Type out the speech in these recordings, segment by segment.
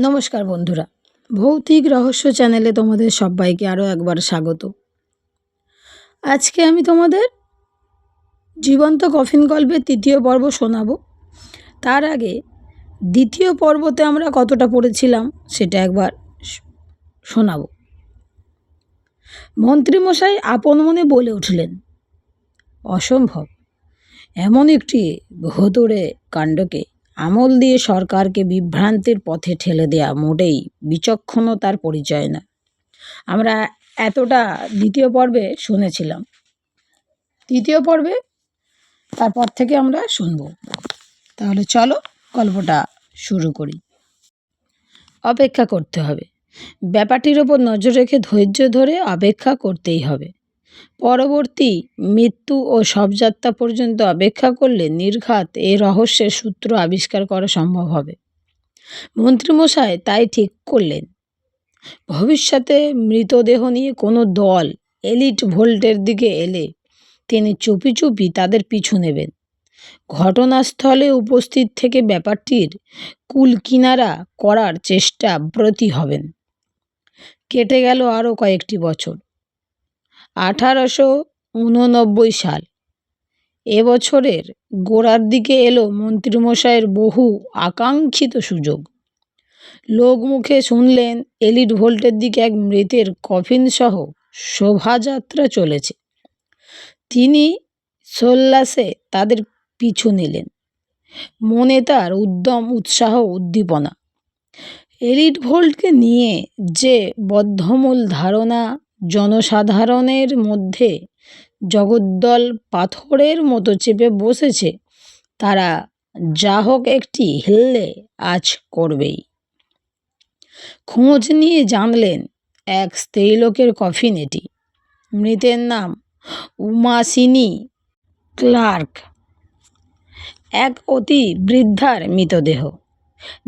নমস্কার বন্ধুরা। ভৌতিক রহস্য চ্যানেলে তোমাদের সবাইকে আরও একবার স্বাগত। আজকে আমি তোমাদের জীবন্ত কফিন গল্পের তৃতীয় পর্ব শোনাব। তার আগে দ্বিতীয় পর্বতে আমরা কতটা পড়েছিলাম সেটা একবার শোনাব। মন্ত্রীমশাই আপন মনে বলে উঠলেন, অসম্ভব। এমন একটি ভোতরে কাণ্ডকে আমল দিয়ে সরকারকে বিভ্রান্তির পথে ঠেলে দেয়া মোটেই বিচক্ষণতার পরিচয় না। আমরা এতটা দ্বিতীয় পর্বে শুনেছিলাম। তৃতীয় পর্বে তারপর থেকে আমরা শুনব। তাহলে চলো গল্পটা শুরু করি। অপেক্ষা করতে হবে। ব্যাপারটির ওপর নজর রেখে ধৈর্য ধরে অপেক্ষা করতেই হবে। পরবর্তী মৃত্যু ও শবযাত্রা পর্যন্ত অপেক্ষা করলে নির্ঘাত এই রহস্যের সূত্র আবিষ্কার করা সম্ভব হবে। মন্ত্রীমশাই তাই ঠিক করলেন। ভবিষ্যতে মৃতদেহ নিয়ে কোনো দল এলিট ভোল্টের দিকে এলে তিনি চুপি চুপি তাদের পিছু নেবেন। ঘটনাস্থলে উপস্থিত থেকে ব্যাপারটির কুল কিনারা করার চেষ্টা ব্রতী হবেন। কেটে গেল আরও কয়েকটি বছর। আঠারোশো উননব্বই সাল। এবছরের গোড়ার দিকে এলো মন্ত্রীমশাইয়ের বহু আকাঙ্ক্ষিত সুযোগ। লোক মুখে শুনলেন এলিট ভোল্টের দিকে এক মৃতের কফিনসহ শোভাযাত্রা চলেছে। তিনি সোল্লাসে তাদের পিছু নিলেন। মনে তার উদ্যম, উৎসাহ, উদ্দীপনা। এলিট ভোল্টকে নিয়ে যে বদ্ধমূল ধারণা জনসাধারণের মধ্যে জগদ্দল পাথরের মতো চেপে বসেছে। তারা যা হোক একটি হিললে আজ করবেই। খোঁজ নিয়ে জানলেন এক স্ত্রীলোকের কফিন এটি মৃতের নাম উমাসিনী ক্লার্ক। এক অতি বৃদ্ধার মৃতদেহ।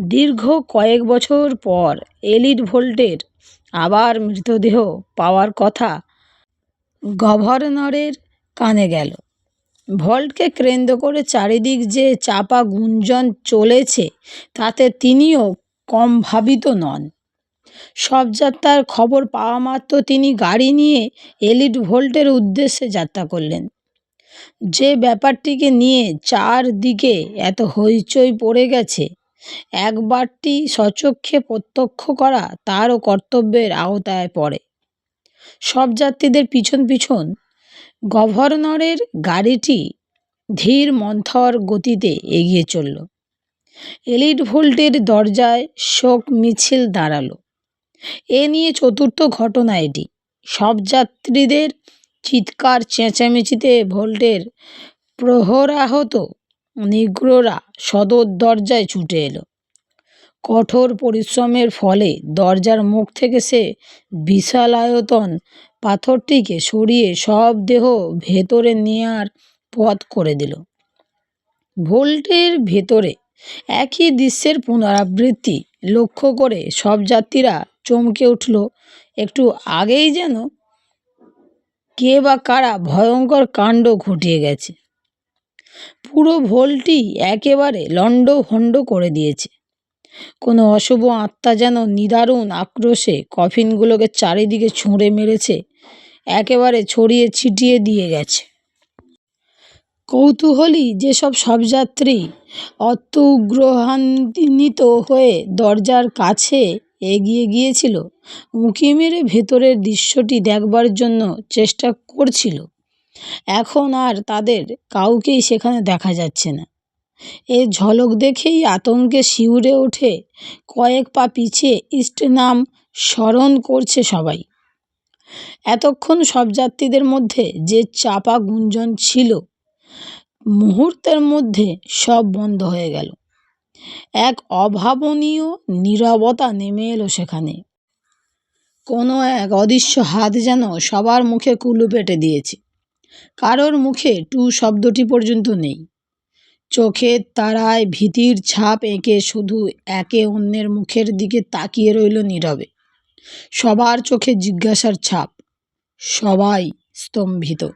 দীর্ঘ কয়েক বছর পর এলিট ভোল্টের আবার মৃতদেহ পাওয়ার কথা গভর্নরের কানে গেল। ভল্টকে কেন্দ্র করে চারিদিক যে চাপা গুঞ্জন চলেছে, তাতে তিনিও কম ভাবিত নন। সব যাত্রার খবর পাওয়া মাত্র তিনি গাড়ি নিয়ে এলিট ভোল্টের উদ্দেশ্যে যাত্রা করলেন। যে ব্যাপারটিকে নিয়ে চারদিকে এত হইচই পড়ে গেছে একবারটি স্বচক্ষে প্রত্যক্ষ করা তারও কর্তব্যের আওতায় পড়ে। সব যাত্রীদের পিছন পিছন গভর্নরের গাড়িটি ধীর মন্থর গতিতে এগিয়ে চলল। এলিট ভোল্টের দরজায় শোক মিছিল দাঁড়াল। এ নিয়ে চতুর্থ ঘটনা এটি। সব যাত্রীদের চিৎকার, চেঁচামেচিতে ভোল্টের প্রহরাহত নিগ্রোরা সদর দরজায় ছুটে এলো। কঠোর পরিশ্রমের ফলে দরজার মুখ থেকে সে বিশালায়তন পাথরটিকে সরিয়ে সব দেহ ভেতরে নেয়ার পথ করে দিল। ভোল্টের ভেতরে একই দৃশ্যের পুনরাবৃত্তি লক্ষ্য করে সব যাত্রীরা চমকে উঠল। একটু আগেই যেন কে বা কারা ভয়ঙ্কর কাণ্ড ঘটিয়ে গেছে। পুরো ভোলটি একেবারে লণ্ডভণ্ড করে দিয়েছে। কোনো অশুভ আত্মা যেন নিদারুণ আক্রোশে কফিনগুলোকে চারিদিকে ছুঁড়ে মেরেছে, একেবারে ছড়িয়ে ছিটিয়ে দিয়ে গেছে। কৌতূহলী যেসব সব যাত্রী অত্যুগ্রহান্বিত হয়ে দরজার কাছে এগিয়ে গিয়েছিল, উঁকি মেরে ভেতরের দৃশ্যটি দেখবার জন্য চেষ্টা করছিল। এখন আর তাদের কাউকেই সেখানে দেখা যাচ্ছে না। এ ঝলক দেখেই আতঙ্কে শিউরে ওঠে কয়েক পা পিছিয়ে ইস্ট নাম স্মরণ করছে সবাই। এতক্ষণ সব যাত্রীদের মধ্যে যে চাপা গুঞ্জন ছিল, মুহূর্তের মধ্যে সব বন্ধ হয়ে গেল। এক অভাবনীয় নীরবতা নেমে এলো সেখানে। কোনো এক অদৃশ্য হাত যেন সবার মুখে কুলু পেটে দিয়েছে। কারোর মুখে টু শব্দটি পর্যন্ত নেই। চোখের তারায় ভীতির ছাপ এঁকে শুধু একে অন্যের মুখের দিকে তাকিয়ে রইল নীরবে। সবার চোখে জিজ্ঞাসার ছাপ, সবাই স্তম্ভিত।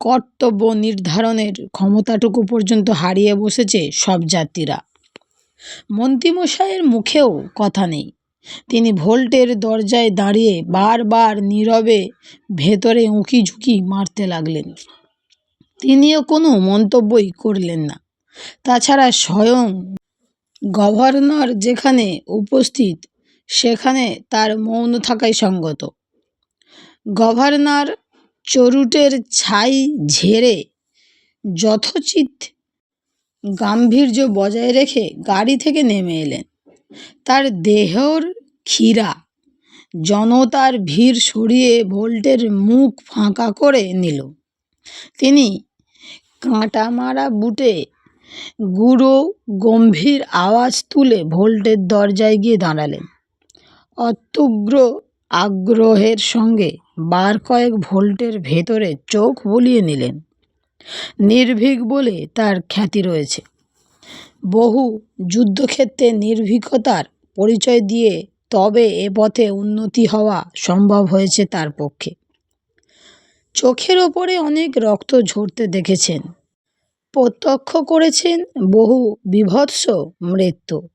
কর্তব্য নির্ধারণের ক্ষমতাটুকু পর্যন্ত হারিয়ে বসেছে সব যাত্রীরা। মন্ত্রীমশাইয়ের মুখেও কথা নেই। তিনি ভোল্টের দরজায় দাঁড়িয়ে বারবার নীরবে ভেতরে উঁকি ঝুঁকি মারতে লাগলেন। তিনিও কোনো মন্তব্যই করলেন না। তাছাড়া স্বয়ং গভর্নর যেখানে উপস্থিত, সেখানে তার মৌন থাকাই সঙ্গত। গভর্নর চরুটের ছাই ঝেড়ে যথোচিত গাম্ভীর্য বজায় রেখে গাড়ি থেকে নেমে এলেন। তার দেহর ক্ষীরা। জনতার ভিড় সরিয়ে ভোল্টের মুখ ফাঁকা করে নিল। তিনি কাঁটা মারা বুটে গুঁড়ো, গম্ভীর আওয়াজ তুলে ভোল্টের দরজায় গিয়ে দাঁড়ালেন। অত্যুগ্র আগ্রহের সঙ্গে বার কয়েক ভোল্টের ভেতরে চোখ বুলিয়ে নিলেন। নির্ভীক বলে তার খ্যাতি রয়েছে। বহু যুদ্ধক্ষেত্রে নির্ভীকতার পরিচয় দিয়ে তবে এ পথে উন্নতি হওয়া সম্ভব হয়েছে তার পক্ষে। চোখের ওপরে অনেক রক্ত ঝরতে দেখেছেন। প্রত্যক্ষ করেছেন বহু বিভৎস মৃত্যু।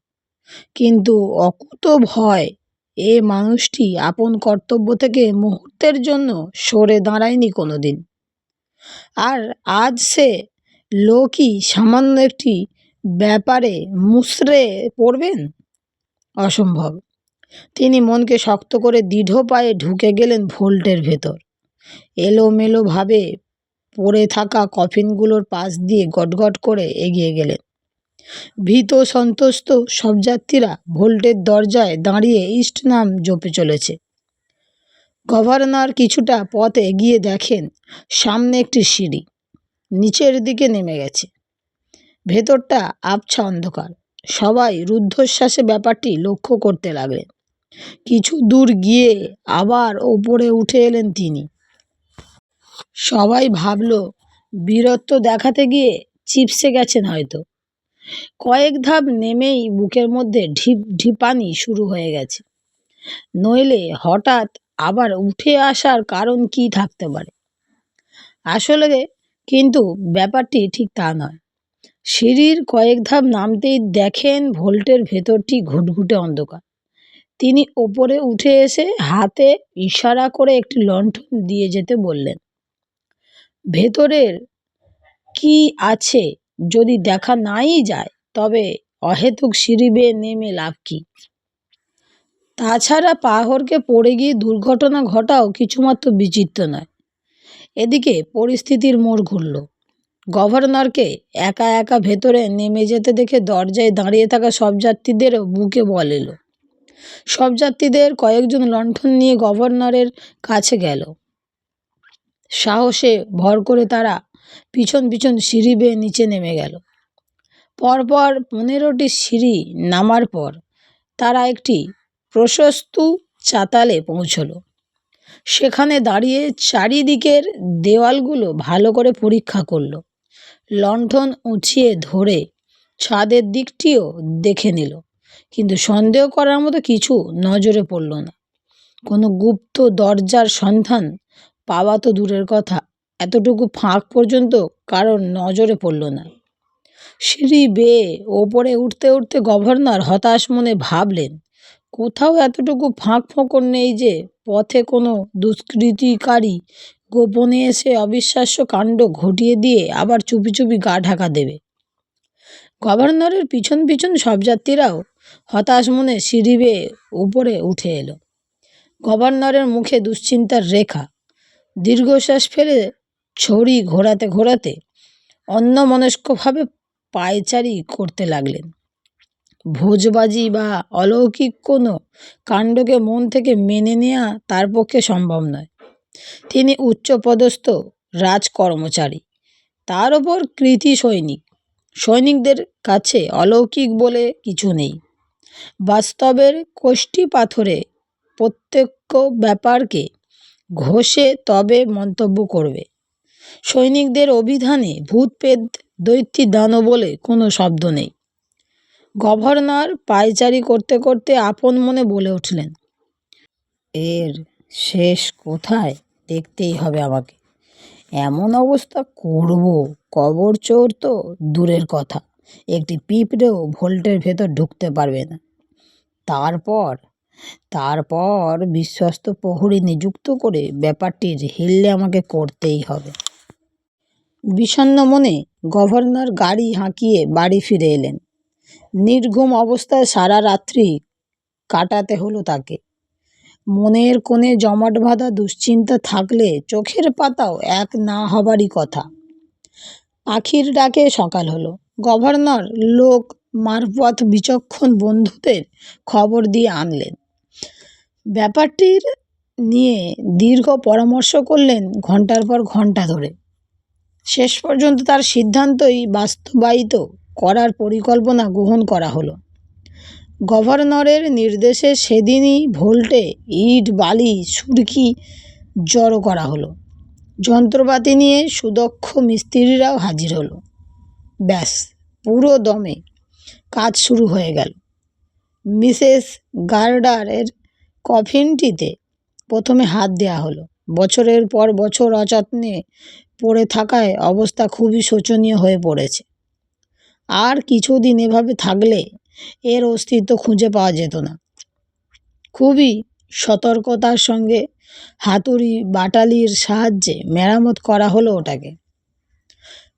কিন্তু অকুত ভয় এ মানুষটি আপন কর্তব্য থেকে মুহূর্তের জন্য সরে দাঁড়ায়নি কোনো দিন আর আজ সে লোকই সামান্য একটি ব্যাপারে মুচড়ে পড়বেন? অসম্ভব। তিনি মনকে শক্ত করে দৃঢ় পায়ে ঢুকে গেলেন ভোল্টের ভেতর। এলোমেলোভাবে পড়ে থাকা কফিনগুলোর পাশ দিয়ে গটগট করে এগিয়ে গেলেন। ভীত সন্তুষ্ট সব যাত্রীরা ভোল্টের দরজায় দাঁড়িয়ে ইস্ট নাম জপে চলেছে। গভর্নর কিছুটা পথ এগিয়ে দেখেন, সামনে একটি সিঁড়ি, নিচের দিকে নেমে গেছে। ভেতরটা আবছা অন্ধকার। সবাই রুদ্ধশ্বাসে ব্যাপারটি লক্ষ্য করতে লাগলেন। কিছু দূর গিয়ে আবার ওপরে উঠে এলেন তিনি। সবাই ভাবল, বীরত্ব দেখাতে গিয়ে চিপসে গেছেন হয়তো। কয়েক ধাপ নেমেই বুকের মধ্যে ঢিপ ঢিপানি শুরু হয়ে গেছে। নইলে হঠাৎ আবার উঠে আসার কারণ কি থাকতে পারে? আসলে কিন্তু ব্যাপারটি ঠিক তা নয়। সিঁড়ির কয়েক ধাপ নামতেই দেখেন ভোল্টের ভেতরটি ঘুটঘুটে অন্ধকার। তিনি ওপরে উঠে এসে হাতে ইশারা করে একটি লণ্ঠন দিয়ে যেতে বললেন, ভেতরের কি আছে যদি দেখা নাই যায়, তবে অহেতুক সিঁড়ি বেয়ে নেমে লাভ কি? তাছাড়া পাহড়কে পড়ে গিয়ে দুর্ঘটনা ঘটাও কিছুমাত্র বিচিত্র নয়। এদিকে পরিস্থিতির মোড় ঘুরল। গভর্নরকে একা একা ভেতরে নেমে যেতে দেখে দরজায় দাঁড়িয়ে থাকা সব যাত্রীদেরও বুকে বল এলো। সব যাত্রীদের কয়েকজন লণ্ঠন নিয়ে গভর্নরের কাছে গেল। সাহসে ভর করে তারা পিছন পিছন সিঁড়ি বেয়ে নিচে নেমে গেল। পরপর পনেরোটি সিঁড়ি নামার পর তারা একটি প্রশস্ত চাতালে পৌঁছলো। সেখানে দাঁড়িয়ে চারিদিকের দেওয়ালগুলো ভালো করে পরীক্ষা করল। লণ্ঠন উঁচিয়ে ধরে ছাদের দিকটিও দেখে নিল। কিন্তু সন্দেহ করার মতো কিছু নজরে পড়ল না। কোনো গুপ্ত দরজার সন্ধান পাওয়া তো দূরের কথা, এতটুকু ফাঁক পর্যন্ত কারোর নজরে পড়ল না। সিঁড়ি বেয়ে ওপরে উঠতে উঠতে গভর্নর হতাশ মনে ভাবলেন, কোথাও এতটুকু ফাঁক ফোঁকর নেই যে পথে কোনো দুষ্কৃতিকারী গোপনে এসে অবিশ্বাস্য কাণ্ড ঘটিয়ে দিয়ে আবার চুপি চুপি গা ঢাকা দেবে। গভর্নরের পিছন পিছন সব যাত্রীরাও হতাশ মনে সিঁড়ি বেয়ে উপরে উঠে এলো। গভর্নরের মুখে দুশ্চিন্তার রেখা। দীর্ঘশ্বাস ফেলে ছড়ি ঘোরাতে ঘোরাতে অন্যমনস্কভাবে পায়চারি করতে লাগলেন। ভোজবাজি বা অলৌকিক কোনো কাণ্ডকে মন থেকে মেনে নেওয়া তার পক্ষে সম্ভব নয়। তিনি উচ্চপদস্থ রাজকর্মচারী। তার ওপর কৃতি সৈনিক। সৈনিকদের কাছে অলৌকিক বলে কিছু নেই। বাস্তবের কোষ্ঠী পাথরে প্রত্যক্ষ ব্যাপারকে ঘষে তবে মন্তব্য করবে। সৈনিকদের অভিধানে ভূত পেদ দৈত্যী দানব বলে কোনো শব্দ নেই। গভর্নর পায়চারি করতে করতে আপন মনে বলে উঠলেন, এর শেষ কোথায় দেখতেই হবে আমাকে। এমন অবস্থা করব, কবর চোর তো দূরের কথা। একটি পিঁপড়েও ভোল্টের ভেতর ঢুকতে পারবে না। তারপর তারপর বিশ্বস্ত প্রহরী নিযুক্ত করে ব্যাপারটির হিললে আমাকে করতেই হবে। বিষণ্ন মনে গভর্নর গাড়ি হাঁকিয়ে বাড়ি ফিরে এলেন। নির্ঘুম অবস্থায় সারা রাত্রি কাটাতে হলো তাকে। মনের কোণে জমাট বাঁধা দুশ্চিন্তা থাকলে চোখের পাতাও এক না হবারই কথা। পাখির ডাকে সকাল হলো। গভর্নর লোক মারফত বিচক্ষণ বন্ধুদের খবর দিয়ে আনলেন। ব্যাপারটির নিয়ে দীর্ঘ পরামর্শ করলেন ঘণ্টার পর ঘণ্টা ধরে। শেষ পর্যন্ত তার সিদ্ধান্তই বাস্তবায়িত করার পরিকল্পনা গ্রহণ করা হলো। গভর্নরের নির্দেশে সেদিনই ভোল্টে ইট, বালি, সুরকি জড়ো করা হলো। যন্ত্রপাতি নিয়ে সুদক্ষ মিস্ত্রিরাও হাজির হলো। ব্যাস, পুরো দমে কাজ শুরু হয়ে গেল। মিসেস গার্ডারের কফিনটিতে প্রথমে হাত দেওয়া হলো। বছরের পর বছর অযত্নে পড়ে থাকায় অবস্থা খুবই শোচনীয় হয়ে পড়েছে। আর কিছুদিন এভাবে থাকলে এর অস্তিত্ব খুঁজে পাওয়া যেত না। খুবই সতর্কতার সঙ্গে হাতুড়ি বাটালির সাহায্যে মেরামত করা হলো ওটাকে।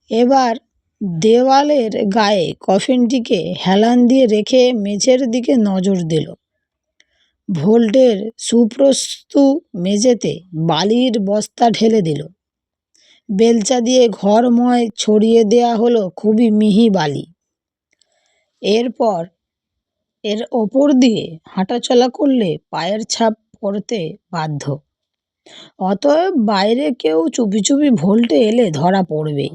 এবার দেওয়ালের গায়ে কফিনটিকে হেলান দিয়ে রেখে মেঝের দিকে নজর দিল। ভোল্টের সুপ্রস্তু মেঝেতে বালির বস্তা ঢেলে দিল। বেলচা দিয়ে ঘরময় ছড়িয়ে দেয়া হলো খুবই মিহি বালি। এরপর এর ওপর দিয়ে হাঁটাচলা করলে পায়ের ছাপ পড়তে বাধ্য। অতএব বাইরে কেউ চুপি চুপি ভোল্টে এলে ধরা পড়বেই।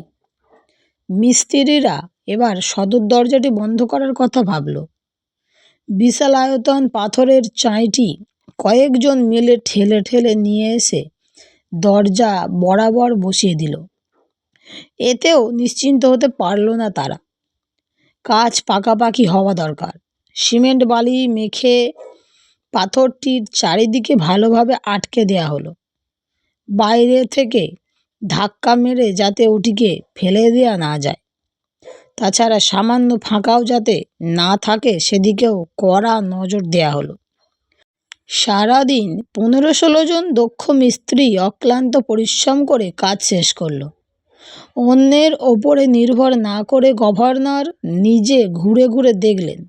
মিস্ত্রিরা এবার সদর দরজাটি বন্ধ করার কথা ভাবল। বিশাল আয়তন পাথরের চাঁইটি কয়েকজন মিলে ঠেলে ঠেলে নিয়ে এসে দরজা বরাবর বসিয়ে দিল। এতেও নিশ্চিন্ত হতে পারল না তারা। কাজ পাকাপাকি হওয়া দরকার। সিমেন্ট বালি মেখে পাথরটির চারিদিকে ভালোভাবে আটকে দেয়া হলো। বাইরে থেকে ধাক্কা মেরে যাতে ওটিকে ফেলে দেওয়া না যায়। তাছাড়া সামান্য ফাঁকাও যাতে না থাকে, সেদিকেও কড়া নজর দেয়া হলো। সারাদিন পনেরো ষোলো জন দক্ষ মিস্ত্রি অক্লান্ত পরিশ্রম করে কাজ শেষ করল। অন্যের ওপরে নির্ভর না করে গভর্নর নিজে ঘুরে ঘুরে দেখলেন।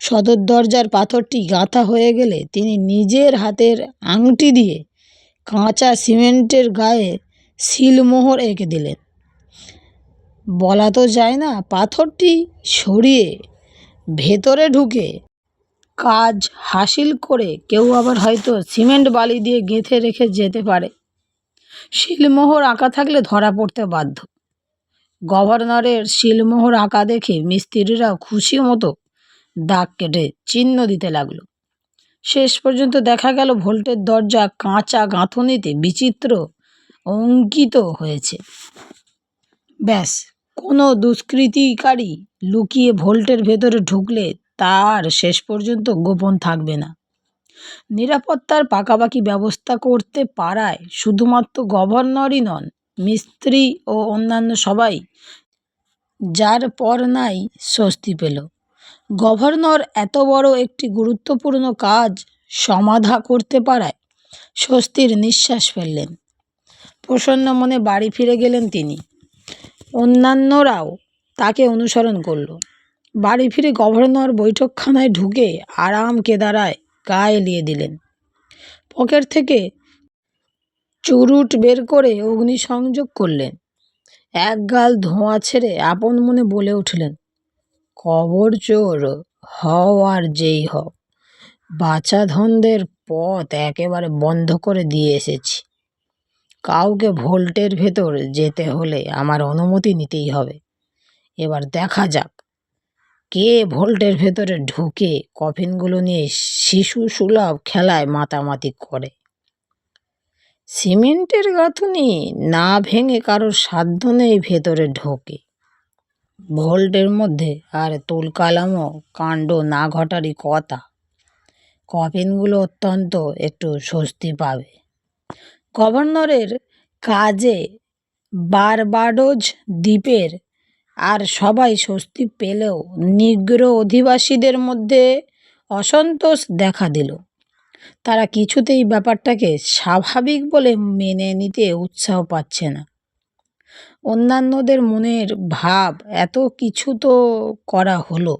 সদর দরজার পাথরটি গাঁথা হয়ে গেলে তিনি নিজের হাতের আংটি দিয়ে কাঁচা সিমেন্টের গায়ে সিলমোহর এঁকে দিলেন। বলা তো যায় না, পাথরটি সরিয়ে ভেতরে ঢুকে কাজ হাসিল করে কেউ আবার হয়তো সিমেন্ট বালি দিয়ে গেঁথে রেখে যেতে পারে। শিলমোহর আঁকা থাকলে ধরা পড়তে বাধ্য। গভর্নরের শিলমোহর আঁকা দেখে মিস্ত্রিরা খুশি মতো দাগ কেটে চিহ্ন দিতে লাগল। শেষ পর্যন্ত দেখা গেল ভোল্টের দরজা কাঁচা গাঁথনিতে বিচিত্র অঙ্কিত হয়েছে। ব্যাস, কোনো দুষ্কৃতিকারী লুকিয়ে ভোল্টের ভেতরে ঢুকলে তার শেষ পর্যন্ত গোপন থাকবে না। নিরাপত্তার পাকাপাকি ব্যবস্থা করতে পারায় শুধুমাত্র গভর্নরই নন, মিস্ত্রি ও অন্যান্য সবাই যার পর নাই স্বস্তি পেল। গভর্নর এত বড় একটি গুরুত্বপূর্ণ কাজ সমাধা করতে পারায় স্বস্তির নিঃশ্বাস ফেললেন। প্রসন্ন মনে বাড়ি ফিরে গেলেন তিনি। অন্যান্যরাও তাকে অনুসরণ করল। বাড়ি ফিরে গভর্নর বৈঠকখানায় ঢুকে আরাম কেদারায় গা এলিয়ে দিলেন। পকেট থেকে চুরুট বের করে অগ্নিসংযোগ করলেন। এক গাল ধোঁয়া ছেড়ে আপন মনে বলে উঠলেন, কবর চোর, হও আর যেই হও। বাচ্চা ধনদের পথ একেবারে বন্ধ করে দিয়ে এসেছি। কাউকে ভোল্টের ভেতর যেতে হলে আমার অনুমতি নিতেই হবে। এবার দেখা যাক। কে ভোল্টের ভেতরে ঢুকে কফিনগুলো নিয়ে শিশু সুলভ খেলায় মাতামাতি করে? সিমেন্টের গাঁথুনি না ভেঙে কারোর সাধ্য নেই ভেতরে ঢোকে। ভোল্টের মধ্যে আর তুলকালামও কাণ্ড না ঘটারই কথা। কফিনগুলো অত্যন্ত একটু স্বস্তি পাবে। গভর্নরের কাজে বারবাডোজ দ্বীপের আর সবাই স্বস্তি পেলেও নিগ্র অধিবাসীদের মধ্যে অসন্তোষ দেখা দিল। তারা কিছুতেই ব্যাপারটাকে স্বাভাবিক বলে মেনে নিতে উৎসাহ পাচ্ছে না। অন্যান্যদের মনের ভাব এত কিছু তো করা হলো।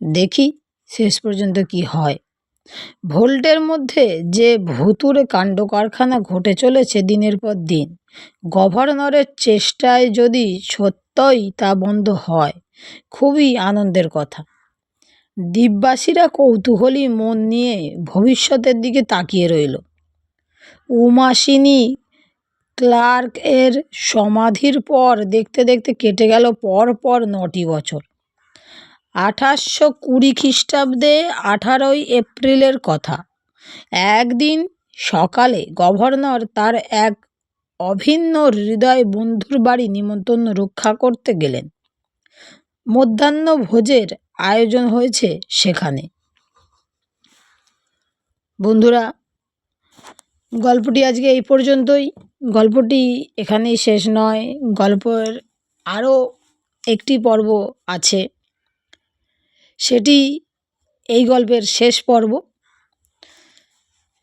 দেখি শেষ পর্যন্ত কি হয়। ভোল্টের মধ্যে যে ভুতুরে কাণ্ড কারখানা ঘটে চলেছে দিনের পর দিন, গভর্নরের চেষ্টায় যদি সত্যই তা বন্ধ হয়, খুবই আনন্দের কথা। দ্বীপবাসীরা কৌতূহলী মন নিয়ে ভবিষ্যতের দিকে তাকিয়ে রইল। উমাসিনী ক্লার্ক এর সমাধির পর দেখতে দেখতে কেটে গেল পর পর নটি বছর। আঠাশশো কুড়ি খ্রিস্টাব্দে আঠারোই এপ্রিলের কথা। একদিন সকালে গভর্নর তার এক অভিন্ন হৃদয় বন্ধুর বাড়ি নিমন্ত্রণ রক্ষা করতে গেলেন। মধ্যাহ্ন ভোজের আয়োজন হয়েছে সেখানে। বন্ধুরা, গল্পটি আজকে এই পর্যন্তই। গল্পটি এখানেই শেষ নয়। গল্পের আরও একটি পর্ব আছে। সেটি এই গল্পের শেষ পর্ব।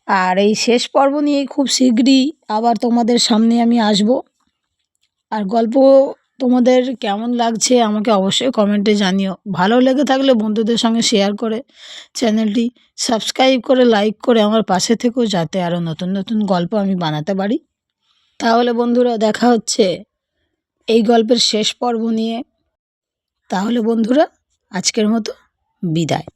আর এই শেষ পর্ব নিয়ে খুব শীঘ্রই আবার তোমাদের সামনে আমি আসব। আর গল্প তোমাদের কেমন লাগছে আমাকে অবশ্যই কমেন্টে জানিও। ভালো লেগে থাকলে বন্ধুদের সঙ্গে শেয়ার করে চ্যানেলটি সাবস্ক্রাইব করে লাইক করে আমার পাশে থেকেও যাতে আরও নতুন নতুন গল্প আমি বানাতে পারি। তাহলে বন্ধুরা দেখা হচ্ছে এই গল্পের শেষ পর্ব নিয়ে। তাহলে বন্ধুরা আজকের মতো বিদায়।